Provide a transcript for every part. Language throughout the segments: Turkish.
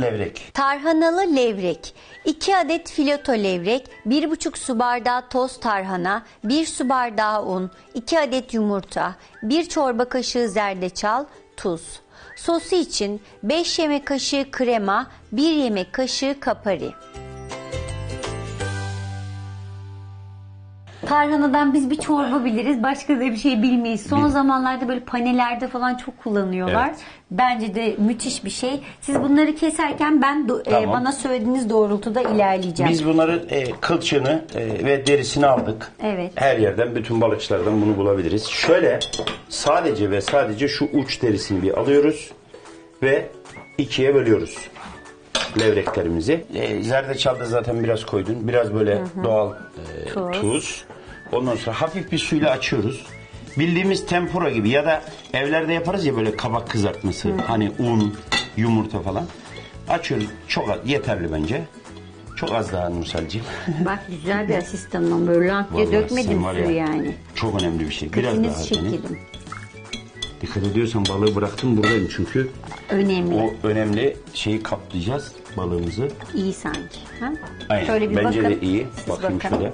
Levrek. Tarhanalı levrek. 2 adet fileto levrek, 1,5 su bardağı toz tarhana, 1 su bardağı un, 2 adet yumurta, 1 çorba kaşığı zerdeçal, tuz. Sosu için 5 yemek kaşığı krema, 1 yemek kaşığı kapari. Tarhanadan biz bir çorba biliriz. Başka da bir şey bilmeyiz. Son Bil- zamanlarda böyle panelerde falan çok kullanıyorlar. Evet. Bence de müthiş bir şey. Siz bunları keserken ben do- e, Tamam. bana söylediğiniz doğrultuda ilerleyeceğim. Biz bunları e, kılçığını e, ve derisini aldık. Evet. Her yerden, bütün balıkçılardan bunu bulabiliriz. Şöyle sadece ve sadece şu uç derisini bir alıyoruz ve ikiye bölüyoruz levreklerimizi. E, zerdeçal da zaten biraz koydun. Biraz böyle doğal e, Tuz. tuz. Ondan sonra hafif bir suyla açıyoruz. Bildiğimiz tempura gibi ya da evlerde yaparız ya böyle kabak kızartması. Hani un, yumurta falan. Açıyoruz. Çok az, yeterli bence. Çok az daha Nurselciğim. Bak güzel bir asistanım böyle lank diye Vallahi dökmedim sen var suyu ya, yani. Çok önemli bir şey. Biraz daha dene. şekerim. Dikkat ediyorsan balığı bıraktım buradayım çünkü Önemli. o önemli şeyi kaplayacağız balığımızı. İyi sanki. Ha? Aynen. Şöyle bir Bence bakın. de iyi. Siz Bakayım bakın. şöyle.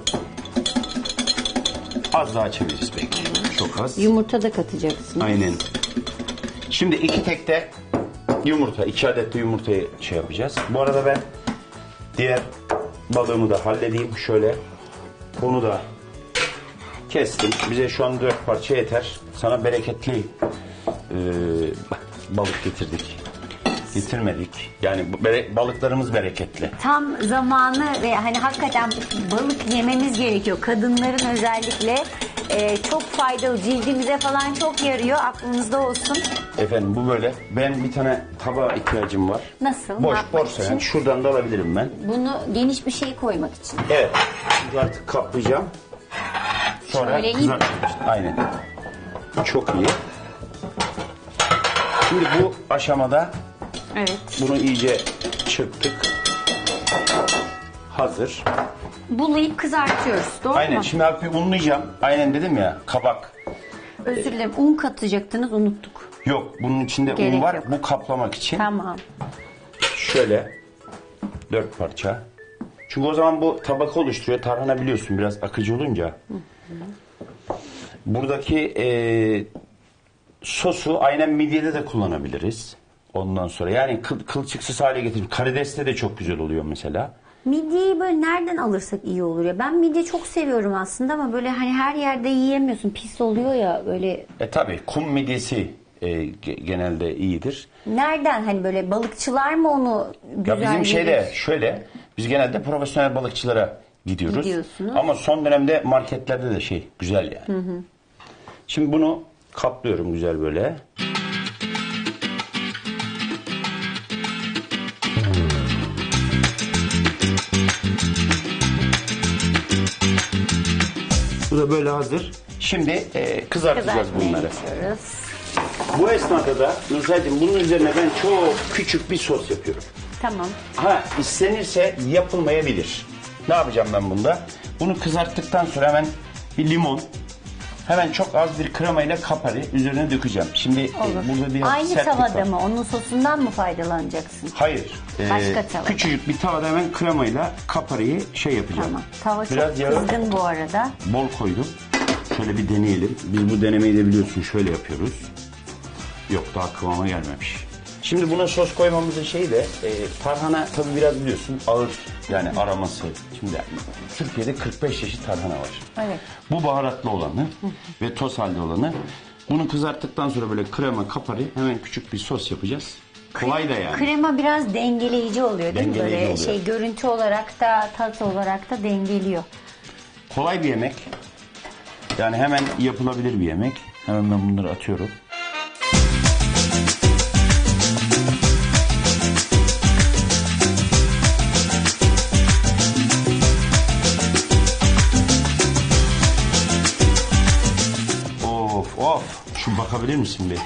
Az daha çeviririz belki. Çok az. Yumurta da katacaksınız. Aynen. Şimdi iki tekte yumurta, iki adet de yumurtayı şey yapacağız. Bu arada ben diğer balığımı da halledeyim. Şöyle bunu da kestim. Bize şu an dört parça yeter. Sana bereketli e, balık getirdik. Getirmedik. Yani bere- balıklarımız bereketli. Tam zamanı ve hani hakikaten balık yememiz gerekiyor. Kadınların özellikle e, çok faydalı cildimize falan çok yarıyor. Aklınızda olsun. Efendim bu böyle. Ben bir tane tabağa ihtiyacım var. Nasıl? Ne Boş yapmak porselen. için? Şuradan da alabilirim ben. Bunu geniş bir şey koymak için. Evet. Şimdi artık kaplayacağım. Sonra Şöyle iyi. kızartacağım işte. Aynen. Çok iyi. Şimdi bu aşamada Evet. bunu iyice çırptık. Hazır. Bulayıp kızartıyoruz. Doğru Aynen. mu? Şimdi hafif unlayacağım. Aynen dedim ya kabak. Özür dilerim. Un katacaktınız unuttuk. Yok bunun içinde Gerek un var. yok. Bu kaplamak için. Tamam. Şöyle dört parça. Çünkü o zaman bu tabaka oluşturuyor. Tarhana biliyorsun biraz akıcı olunca. Buradaki e, sosu aynen midyede de kullanabiliriz. Ondan sonra yani kıl, kılçıksız hale getirip karideste de çok güzel oluyor mesela. Midyeyi böyle nereden alırsak iyi olur ya. Ben midye çok seviyorum aslında ama böyle hani her yerde yiyemiyorsun. Pis oluyor ya böyle. E tabi kum midyesi e, ge- genelde iyidir. Nereden hani böyle balıkçılar mı onu güzel Ya bizim verir? şeyde şöyle biz genelde profesyonel balıkçılara gidiyoruz. Gidiyorsunuz. Ama son dönemde marketlerde de şey güzel yani. Şimdi bunu kaplıyorum güzel böyle. Bu da böyle hazır. Şimdi e, kızartacağız bunları. Bu esnada da Nursel'cim bunun üzerine ben çok küçük bir sos yapıyorum. Tamam. Ha istenirse yapılmayabilir. Ne yapacağım ben bunda? Bunu kızarttıktan sonra hemen bir limon, hemen çok az bir kremayla kapari üzerine dökeceğim. Şimdi e, Olur. burada bir Aynı sertlik tavada var. mı? Onun sosundan mı faydalanacaksın? Hayır. e, Başka tavada. Küçücük bir tavada hemen kremayla kapariyi şey yapacağım. Tamam. Tava çok Biraz yağı kızgın bu arada. bol koydum. Şöyle bir deneyelim. Biz bu denemeyi de biliyorsun şöyle yapıyoruz. Yok daha kıvama gelmemiş. Şimdi buna sos koymamızın şeyi de e, tarhana tabii biraz biliyorsun ağır yani araması. Şimdi Türkiye'de 45 çeşit tarhana var. Evet. Bu baharatlı olanı ve toz halde olanı. Bunu kızarttıktan sonra böyle krema kapari hemen küçük bir sos yapacağız. Kolay da yani. Krema biraz dengeleyici oluyor değil mi? Dengeleyici Böyle oluyor. şey görüntü olarak da tat olarak da dengeliyor. Kolay bir yemek. Yani hemen yapılabilir bir yemek. Hemen ben bunları atıyorum. Of. Şu bakabilir misin bir?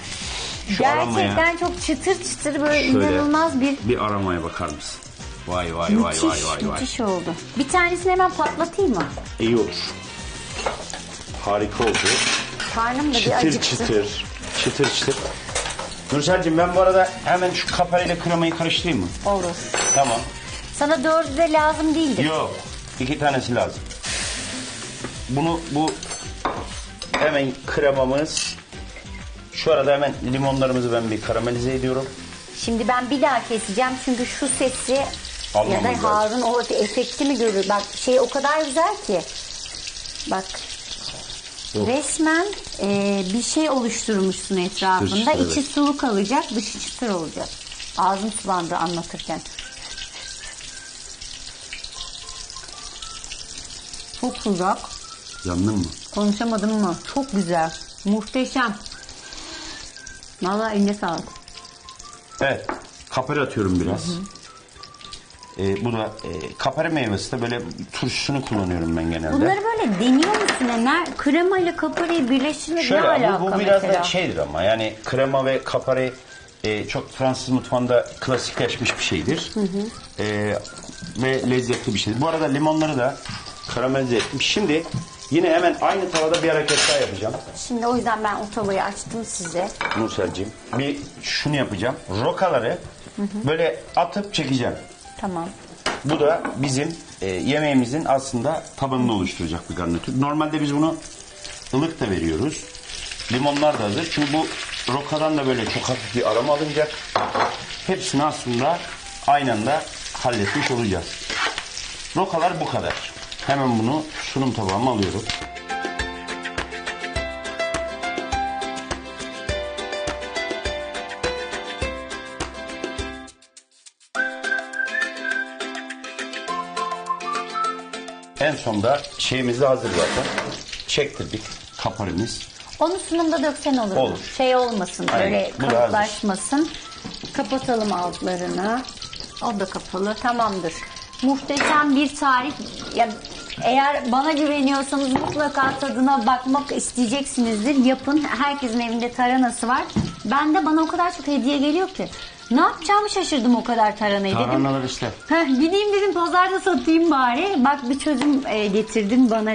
Şu aramaya. Gerçekten çok çıtır çıtır böyle Şöyle inanılmaz bir Bir aramaya bakar mısın? Vay vay vay müthiş, vay vay vay. müthiş oldu. Bir tanesini hemen patlatayım mı? İyi olur. Harika oldu. Karnım da bir Çıtır acıktı. çıtır. Çıtır çıtır. Nursel'cim ben bu arada hemen şu kaparayla kremayı karıştırayım mı? Olur. Tamam. Sana dördü de lazım değildir. Yok. iki tanesi lazım. Bunu bu hemen kremamız şu arada hemen limonlarımızı ben bir karamelize ediyorum. Şimdi ben bir daha keseceğim çünkü şu sesi Almamız ya da Harun o efekti mi görür? Bak şey o kadar güzel ki. Bak resmen e, bir şey oluşturmuşsun etrafında. Çıtır çıtır, İçi evet. sulu kalacak, dışı çıtır olacak. Ağzım sulandı anlatırken. Çok sıcak. Yandın mı? Konuşamadım mı? Çok güzel. Muhteşem. Vallahi eline sağlık. Evet. Kapari atıyorum biraz. Ee, bu da e, kapari meyvesi de böyle turşusunu kullanıyorum ben genelde. Bunları böyle deniyor musun Ener? Krema ile kaparayı birleştirmek ne Şöyle alaka bu, bu biraz mesela? da şeydir ama yani krema ve kapari e, çok Fransız mutfağında klasikleşmiş bir şeydir. E, ve lezzetli bir şeydir. Bu arada limonları da karamelize ettim. Şimdi yine hemen aynı tavada bir hareket daha yapacağım. Şimdi o yüzden ben o tavayı açtım size. Nursel'cim bir şunu yapacağım. Rokaları böyle atıp çekeceğim. Tamam. Bu da bizim e, yemeğimizin aslında tabanını oluşturacak bir garnitür. Normalde biz bunu ılık da veriyoruz. Limonlar da hazır. Çünkü bu rokadan da böyle çok hafif bir aroma alınacak. Hepsini aslında aynı anda halletmiş olacağız. Rokalar bu kadar. Hemen bunu sunum tabağıma alıyorum. En sonda şeyimiz de hazır zaten. Çektirdik kaparimiz. Onu sunumda döksen olur. Olur. Şey olmasın Aynen. böyle Bu da hazır. kalıplaşmasın. Kapatalım altlarını. O da kapalı. Tamamdır. Muhteşem bir tarif. Ya, eğer bana güveniyorsanız mutlaka tadına bakmak isteyeceksinizdir. Yapın. Herkesin evinde taranası var. Ben de bana o kadar çok hediye geliyor ki. Ne yapacağımı şaşırdım o kadar taranayı dedim. Tarhanalar işte. Heh, gideyim dedim pazarda satayım bari. Bak bir çözüm e, getirdin bana